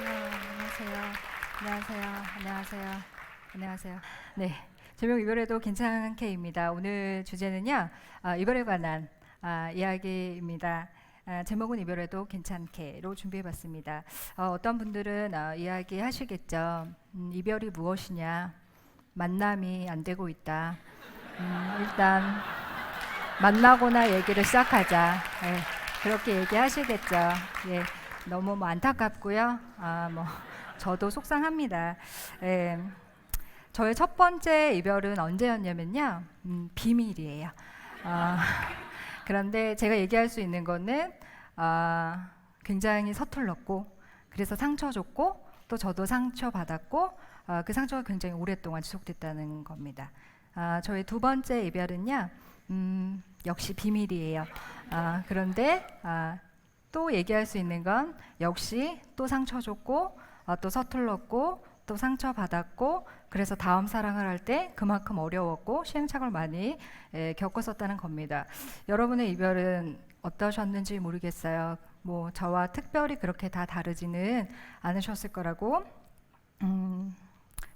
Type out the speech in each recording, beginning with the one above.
안녕하세요. 안녕하세요. 안녕하세요. 안녕하세요. 네. 제목 이별해도 괜찮게입니다. 오늘 주제는요. 아, 이별에 관한 아, 이야기입니다. 아, 제목은 이별해도 괜찮게로 준비해봤습니다. 어, 어떤 분들은 어, 이야기하시겠죠. 음, 이별이 무엇이냐? 만남이 안 되고 있다. 음, 일단 만나거나 얘기를 시작하자. 예, 그렇게 얘기하시겠죠. 예, 너무 뭐 안타깝고요. 아, 뭐 저도 속상합니다. 예, 저의 첫 번째 이별은 언제였냐면요. 음, 비밀이에요. 아, 그런데 제가 얘기할 수 있는 거는 아, 굉장히 서툴렀고 그래서 상처 줬고 또 저도 상처 받았고 아, 그 상처가 굉장히 오랫동안 지속됐다는 겁니다. 아, 저의 두 번째 이별은요. 음, 역시 비밀이에요. 아, 그런데 아, 또 얘기할 수 있는 건 역시 또 상처 줬고 아, 또 서툴렀고 또 상처 받았고 그래서 다음 사랑을 할 때 그만큼 어려웠고 시행착오를 많이 에, 겪었었다는 겁니다. 여러분의 이별은 어떠셨는지 모르겠어요. 뭐 저와 특별히 그렇게 다 다르지는 않으셨을 거라고 음,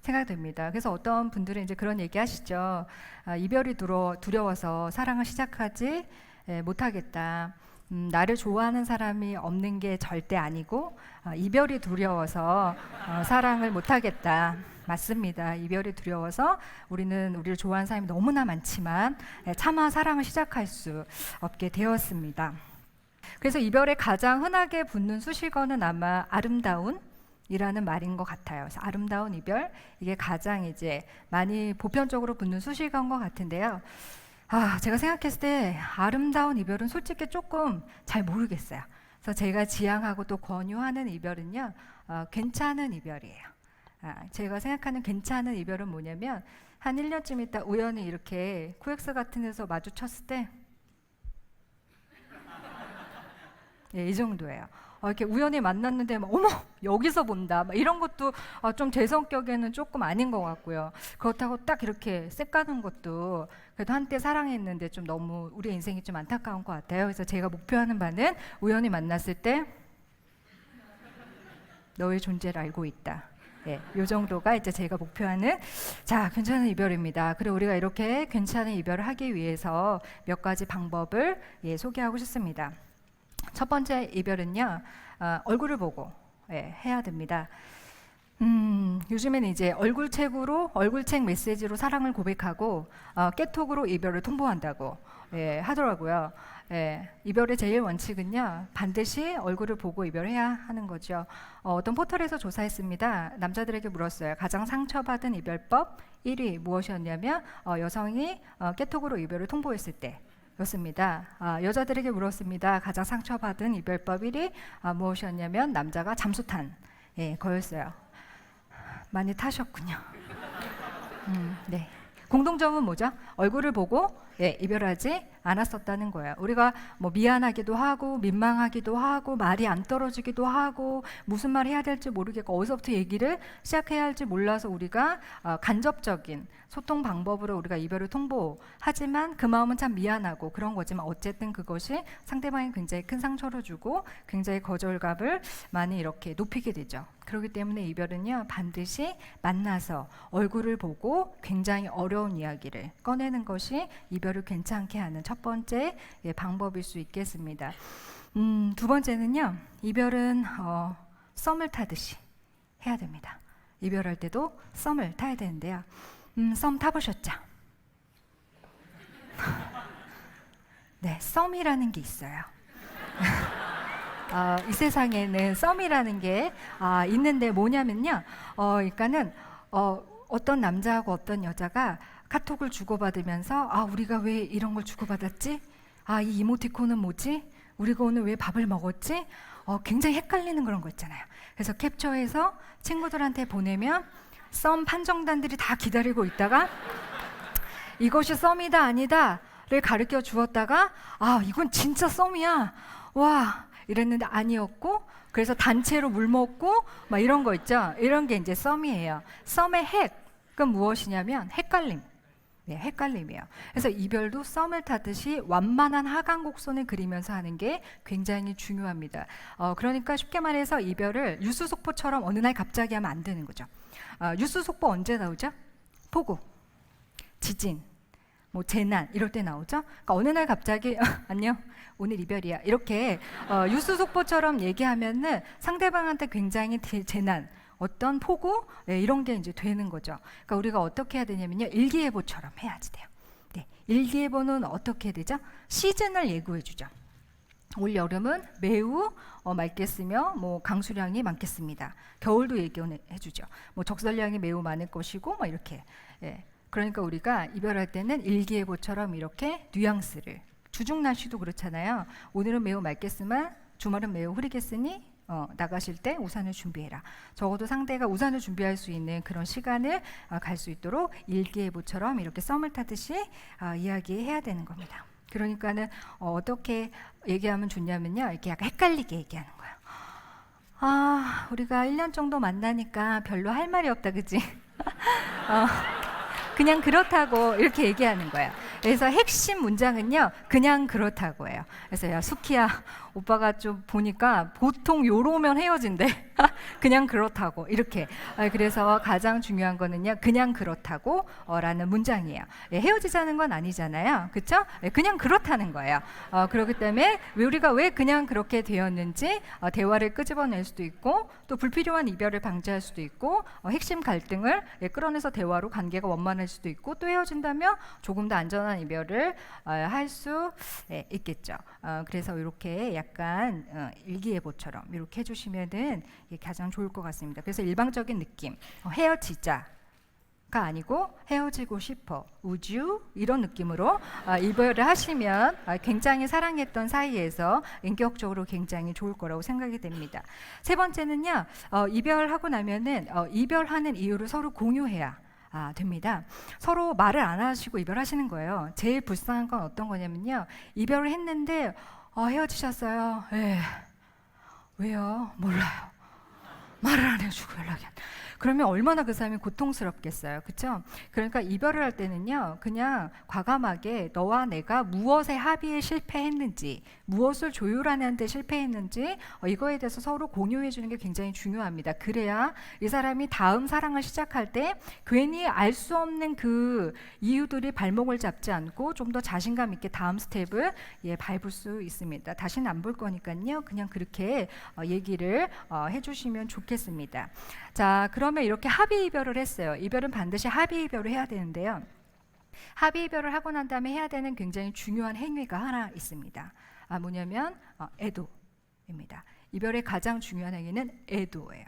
생각됩니다. 그래서 어떤 분들은 이제 그런 얘기 하시죠. 아, 이별이 두려, 두려워서 사랑을 시작하지 에, 못하겠다. 음, 나를 좋아하는 사람이 없는 게 절대 아니고 아, 이별이 두려워서 어, 사랑을 못하겠다. 맞습니다. 이별이 두려워서 우리는 우리를 좋아하는 사람이 너무나 많지만 에, 차마 사랑을 시작할 수 없게 되었습니다. 그래서 이별에 가장 흔하게 붙는 수식어는 아마 아름다운 이라는 말인 것 같아요. 그래서 아름다운 이별 이게 가장 이제 많이 보편적으로 붙는 수식어인 것 같은데요. 아, 제가 생각했을 때 아름다운 이별은 솔직히 조금 잘 모르겠어요. 그래서 제가 지향하고 또 권유하는 이별은요, 어, 괜찮은 이별이에요. 아, 제가 생각하는 괜찮은 이별은 뭐냐면 한 1년쯤 있다 우연히 이렇게 코엑스 같은 데서 마주쳤을 때 예, 이 정도예요. 어, 이렇게 우연히 만났는데 막 어머 여기서 본다 막 이런 것도 어, 좀제 성격에는 조금 아닌 것 같고요. 그렇다고 딱 이렇게 쎄까는 것도 그래도 한때 사랑했는데 좀 너무 우리 인생이 좀 안타까운 것 같아요. 그래서 제가 목표하는 바는 우연히 만났을 때 너의 존재를 알고 있다. 예, 요 정도가 이제 제가 목표하는 자 괜찮은 이별입니다. 그리고 우리가 이렇게 괜찮은 이별을 하기 위해서 몇 가지 방법을 예, 소개하고 싶습니다. 첫 번째 이별은요 어, 얼굴을 보고 예, 해야 됩니다. 음, 요즘에는 이제 얼굴책으로 얼굴책 메시지로 사랑을 고백하고 어, 깨톡으로 이별을 통보한다고 예, 하더라고요. 예, 이별의 제일 원칙은요 반드시 얼굴을 보고 이별해야 하는 거죠. 어, 어떤 포털에서 조사했습니다. 남자들에게 물었어요. 가장 상처받은 이별법 1위 무엇이었냐면 어, 여성이 어, 깨톡으로 이별을 통보했을 때. 였습니다. 아, 여자들에게 물었습니다. 가장 상처받은 이별법 1위 아, 무엇이었냐면 남자가 잠수탄 예, 거였어요. 많이 타셨군요. 음, 네. 공동점은 뭐죠? 얼굴을 보고 예, 이별하지 않았었다는 거예요. 우리가 뭐 미안하기도 하고 민망하기도 하고 말이 안 떨어지기도 하고 무슨 말 해야 될지 모르겠고 어디서부터 얘기를 시작해야 할지 몰라서 우리가 어, 간접적인 소통 방법으로 우리가 이별을 통보하지만 그 마음은 참 미안하고 그런 거지만 어쨌든 그것이 상대방이 굉장히 큰 상처를 주고 굉장히 거절감을 많이 이렇게 높이게 되죠. 그렇기 때문에 이별은요 반드시 만나서 얼굴을 보고 굉장히 어려운 이야기를 꺼내는 것이 이별 을 괜찮게 하는 첫 번째 예, 방법일 수 있겠습니다. 음, 두 번째는요 이별은 어, 썸을 타듯이 해야 됩니다. 이별할 때도 썸을 타야 되는데요. 음, 썸 타보셨죠? 네, 썸이라는 게 있어요. 어, 이 세상에는 썸이라는 게 아, 있는데 뭐냐면요. 어, 그러니까는 어, 어떤 남자하고 어떤 여자가 카톡을 주고받으면서 아 우리가 왜 이런 걸 주고받았지? 아 이 이모티콘은 뭐지? 우리가 오늘 왜 밥을 먹었지? 어, 굉장히 헷갈리는 그런 거 있잖아요. 그래서 캡처해서 친구들한테 보내면 썸 판정단들이 다 기다리고 있다가 이것이 썸이다 아니다를 가르쳐 주었다가 아 이건 진짜 썸이야 와 이랬는데 아니었고 그래서 단체로 물 먹고 막 이런 거 있죠 이런 게 이제 썸이에요 썸의 핵은 무엇이냐면 헷갈림 네, 헷갈림이에요. 그래서 이별도 썸을 타듯이 완만한 하강 곡선을 그리면서 하는 게 굉장히 중요합니다. 어, 그러니까 쉽게 말해서 이별을 유수 속보처럼 어느 날 갑자기 하면 안 되는 거죠. 어, 유수 속보 언제 나오죠? 폭우, 지진, 뭐 재난 이럴 때 나오죠. 그러니까 어느 날 갑자기 안녕 오늘 이별이야 이렇게 어, 유수 속보처럼 얘기하면은 상대방한테 굉장히 대- 재난 어떤 폭우 네, 이런 게 이제 되는 거죠. 그러니까 우리가 어떻게 해야 되냐면요 일기예보처럼 해야지 돼요. 네, 일기예보는 어떻게 해야 되죠? 시즌을 예고해 주죠. 올 여름은 매우 어, 맑겠으며 뭐 강수량이 많겠습니다. 겨울도 얘기해 주죠. 뭐 적설량이 매우 많을 것이고 뭐 이렇게. 예. 그러니까 우리가 이별할 때는 일기예보처럼 이렇게 뉘앙스를 주중 날씨도 그렇잖아요. 오늘은 매우 맑겠으나 주말은 매우 흐리겠으니 어, 나가실 때 우산을 준비해라. 적어도 상대가 우산을 준비할 수 있는 그런 시간을 어, 갈수 있도록 일기예보처럼 이렇게 썸을 타듯이 어, 이야기해야 되는 겁니다. 그러니까는 어, 어떻게 얘기하면 좋냐면요. 이렇게 약간 헷갈리게 얘기하는 거예요. 아, 우리가 1년 정도 만나니까 별로 할 말이 없다, 그지? 어, 그냥 그렇다고 이렇게 얘기하는 거예요. 그래서 핵심 문장은요, 그냥 그렇다고예요. 그래서 야 수키야, 오빠가 좀 보니까 보통 요러면 헤어진대. 그냥 그렇다고 이렇게. 아, 그래서 가장 중요한 거는요, 그냥 그렇다고 라는 문장이에요. 예, 헤어지자는 건 아니잖아요, 그렇죠? 그냥 그렇다는 거예요. 어, 그렇기 때문에 왜 우리가 왜 그냥 그렇게 되었는지 어, 대화를 끄집어낼 수도 있고 또 불필요한 이별을 방지할 수도 있고 어, 핵심 갈등을 예, 끌어내서 대화로 관계가 원만할 수도 있고 또 헤어진다면 조금 더 안전한 이별을 어, 할수 있겠죠. 어, 그래서 이렇게 약간 어, 일기예보처럼 이렇게 해주시면은 가장 좋을 것 같습니다. 그래서 일방적인 느낌 어, 헤어지자. 가 아니고 헤어지고 싶어 우주 이런 느낌으로 어, 이별을 하시면 어, 굉장히 사랑했던 사이에서 인격적으로 굉장히 좋을 거라고 생각이 됩니다. 세 번째는요 어, 이별하고 나면은 어, 이별하는 이유를 서로 공유해야 아, 됩니다. 서로 말을 안 하시고 이별하시는 거예요. 제일 불쌍한 건 어떤 거냐면요 이별을 했는데 어, 헤어지셨어요. 예. 왜요? 몰라요. 말을 안 해주고 연락이 안. 그러면 얼마나 그 사람이 고통스럽겠어요, 그렇죠? 그러니까 이별을 할 때는요, 그냥 과감하게 너와 내가 무엇에 합의에 실패했는지, 무엇을 조율하는 데 실패했는지 어, 이거에 대해서 서로 공유해 주는 게 굉장히 중요합니다. 그래야 이 사람이 다음 사랑을 시작할 때 괜히 알 수 없는 그 이유들이 발목을 잡지 않고 좀 더 자신감 있게 다음 스텝을 예, 밟을 수 있습니다. 다시는 안 볼 거니까요, 그냥 그렇게 어, 얘기를 어, 해 주시면 좋겠습니다. 자, 그 러면 이렇게 합의 이별을 했어요. 이별은 반드시 합의 이별을 해야 되는데요. 합의 이별을 하고 난 다음에 해야 되는 굉장히 중요한 행위가 하나 있습니다. 아, 뭐냐면 어, 애도입니다. 이별의 가장 중요한 행위는 애도예요.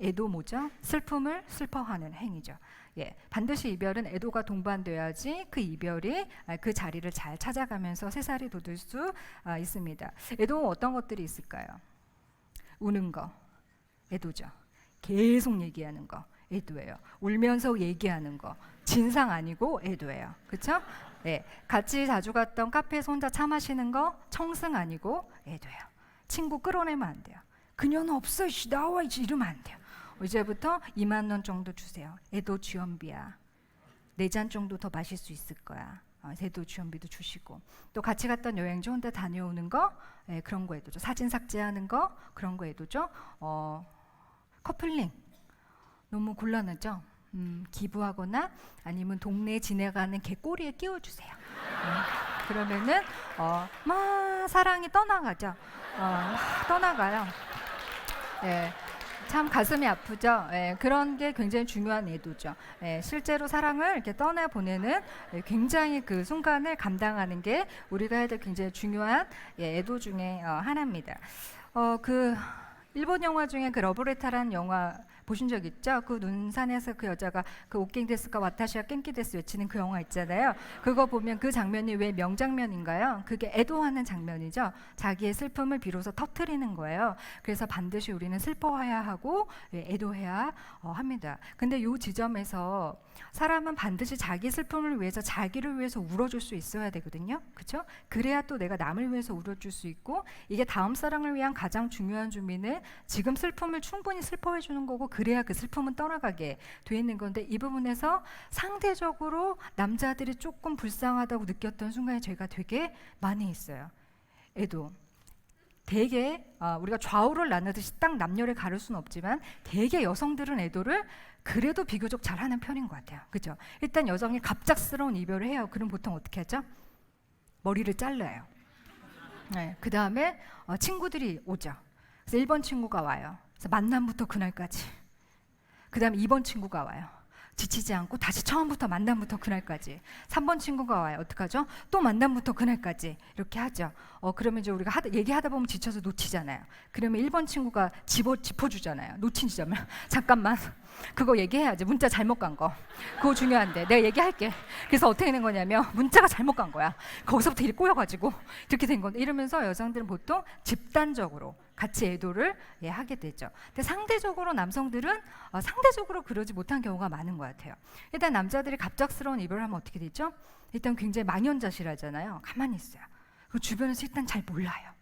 애도 뭐죠? 슬픔을 슬퍼하는 행위죠. 예, 반드시 이별은 애도가 동반돼야지 그 이별이 아, 그 자리를 잘 찾아가면서 새살이 돋을 수 아, 있습니다. 애도 어떤 것들이 있을까요? 우는 거, 애도죠. 계속 얘기하는 거 애도예요. 울면서 얘기하는 거 진상 아니고 애도예요. 그렇죠? 네, 같이 자주 갔던 카페에서 혼자 차 마시는 거 청승 아니고 애도예요. 친구 끌어내면 안 돼요. 그녀는 없어, 씨, 나와 이제 이러면 안 돼요. 이제부터 2만 원 정도 주세요. 애도 지원비야. 네 잔 정도 더 마실 수 있을 거야. 어, 애도 지원비도 주시고 또 같이 갔던 여행지 혼자 다녀오는 거 예, 그런 거 애도죠. 사진 삭제하는 거 그런 거 애도죠. 어, 커플링 너무 곤란하죠. 음, 기부하거나 아니면 동네에 지나가는 개 꼬리에 끼워주세요. 음, 그러면은 어, 막 사랑이 떠나가죠. 어, 막 떠나가요. 예. 참 가슴이 아프죠. 예, 그런 게 굉장히 중요한 애도죠. 예, 실제로 사랑을 이렇게 떠나 보내는 예, 굉장히 그 순간을 감당하는 게 우리가 해야 될 굉장히 중요한 예, 애도 중에 어, 하나입니다. 어, 그 일본 영화 중에 그 러브레타라는 영화 보신 적 있죠? 그 눈산에서 그 여자가 그 오킹 데스가 와타시와 깽키 데스 외치는 그 영화 있잖아요. 그거 보면 그 장면이 왜 명장면인가요? 그게 애도하는 장면이죠. 자기의 슬픔을 비로소 터트리는 거예요. 그래서 반드시 우리는 슬퍼해야 하고 예, 애도해야 어, 합니다. 근데 요 지점에서 사람은 반드시 자기 슬픔을 위해서 자기를 위해서 울어줄 수 있어야 되거든요. 그렇죠? 그래야 또 내가 남을 위해서 울어줄 수 있고 이게 다음 사랑을 위한 가장 중요한 준비는 지금 슬픔을 충분히 슬퍼해 주는 거고 그래야 그 슬픔은 떠나가게 돼 있는 건데 이 부분에서 상대적으로 남자들이 조금 불쌍하다고 느꼈던 순간이 제가 되게 많이 있어요. 애도 되게 아, 우리가 좌우를 나누듯이 딱 남녀를 가릴 수는 없지만 되게 여성들은 애도를 그래도 비교적 잘하는 편인 것 같아요. 그죠? 일단 여성이 갑작스러운 이별을 해요. 그럼 보통 어떻게 하죠? 머리를 잘라요. 네, 그 다음에 어, 친구들이 오죠. 그래서 1번 친구가 와요. 그래서 만남부터 그날까지. 그 다음에 2번 친구가 와요. 지치지 않고 다시 처음부터 만남부터 그날까지. 3번 친구가 와요. 어떡하죠? 또 만남부터 그날까지. 이렇게 하죠. 어, 그러면 이제 우리가 하다, 얘기하다 보면 지쳐서 놓치잖아요. 그러면 1번 친구가 집어, 짚어주잖아요. 놓친 지점을. 잠깐만. 그거 얘기해야지. 문자 잘못 간 거. 그거 중요한데. 내가 얘기할게. 그래서 어떻게 된 거냐면 문자가 잘못 간 거야. 거기서부터 일이 꼬여가지고 이렇게 된 건데 이러면서 여성들은 보통 집단적으로 같이 애도를 예, 하게 되죠. 근데 상대적으로 남성들은 어, 상대적으로 그러지 못한 경우가 많은 것 같아요. 일단 남자들이 갑작스러운 이별을 하면 어떻게 되죠? 일단 굉장히 망연자실하잖아요. 가만히 있어요. 그 주변에서 일단 잘 몰라요.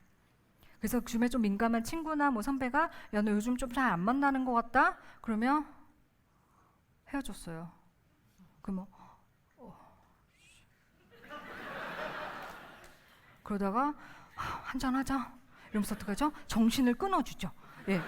그래서 주변에 좀 민감한 친구나 뭐 선배가 야 너 요즘 좀 잘 안 만나는 것 같다. 그러면 헤어졌어요. 그러면 어. 그러다가 한잔 하자. 이러면서 어떡하죠? 정신을 끊어주죠. 예.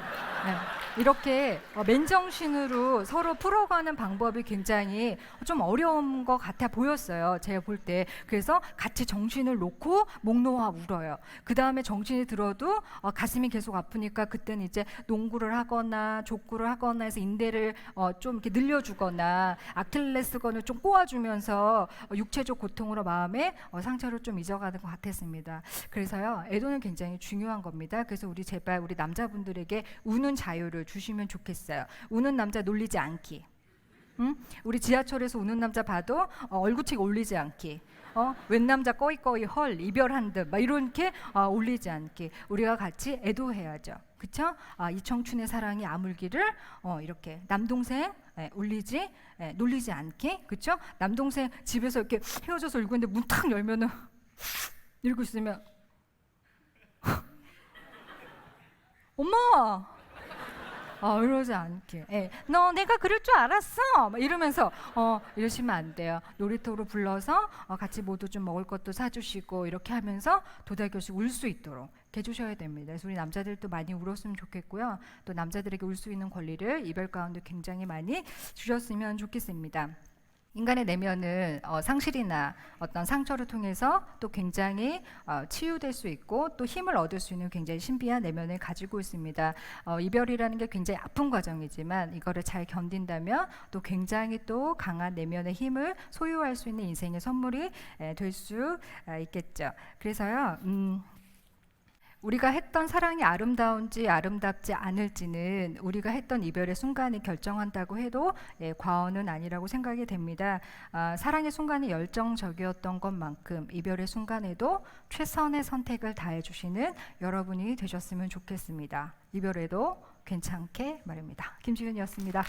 네. 이렇게 어, 맨정신으로 서로 풀어가는 방법이 굉장히 좀 어려운 것 같아 보였어요. 제가 볼 때. 그래서 같이 정신을 놓고 목 놓아 울어요. 그 다음에 정신이 들어도 어, 가슴이 계속 아프니까 그때는 이제 농구를 하거나 족구를 하거나 해서 인대를 어, 좀 이렇게 늘려주거나 아킬레스건을 좀 꼬아주면서 어, 육체적 고통으로 마음에 어, 상처를 좀 잊어가는 것 같았습니다. 그래서요, 애도는 굉장히 중요한 겁니다. 그래서 우리 제발 우리 남자분들에게 우는 자유를 주시면 좋겠어요. 우는 남자 놀리지 않기. 응? 우리 지하철에서 우는 남자 봐도 어, 얼굴책 올리지 않기. 어, 웬 남자 꺼이꺼이 헐 이별한 듯 막 이렇게 어, 올리지 않기. 우리가 같이 애도해야죠. 그쵸? 아, 이 청춘의 사랑이 아물기를 어, 이렇게 남동생 예, 울리지 예, 놀리지 않게 그쵸? 남동생 집에서 이렇게 헤어져서 울고 있는데 문 탁 열면은 이러고 있으면 엄마 어, 이러지 않게. 예. 너 내가 그럴 줄 알았어. 막 이러면서 어, 이러시면 안 돼요. 놀이터로 불러서 어, 같이 모두 좀 먹을 것도 사주시고 이렇게 하면서 도달교씩 울수 있도록 해주셔야 됩니다. 그래서 우리 남자들도 많이 울었으면 좋겠고요. 또 남자들에게 울 수 있는 권리를 이별 가운데 굉장히 많이 주셨으면 좋겠습니다. 인간의 내면은 어, 상실이나 어떤 상처를 통해서 또 굉장히 어, 치유될 수 있고 또 힘을 얻을 수 있는 굉장히 신비한 내면을 가지고 있습니다. 어, 이별이라는 게 굉장히 아픈 과정이지만 이거를 잘 견딘다면 또 굉장히 또 강한 내면의 힘을 소유할 수 있는 인생의 선물이 될 수 있겠죠. 그래서요. 음, 우리가 했던 사랑이 아름다운지 아름답지 않을지는 우리가 했던 이별의 순간이 결정한다고 해도 예, 과언은 아니라고 생각이 됩니다. 아, 사랑의 순간이 열정적이었던 것만큼 이별의 순간에도 최선의 선택을 다해 주시는 여러분이 되셨으면 좋겠습니다. 이별에도 괜찮게 말입니다. 김지윤이었습니다.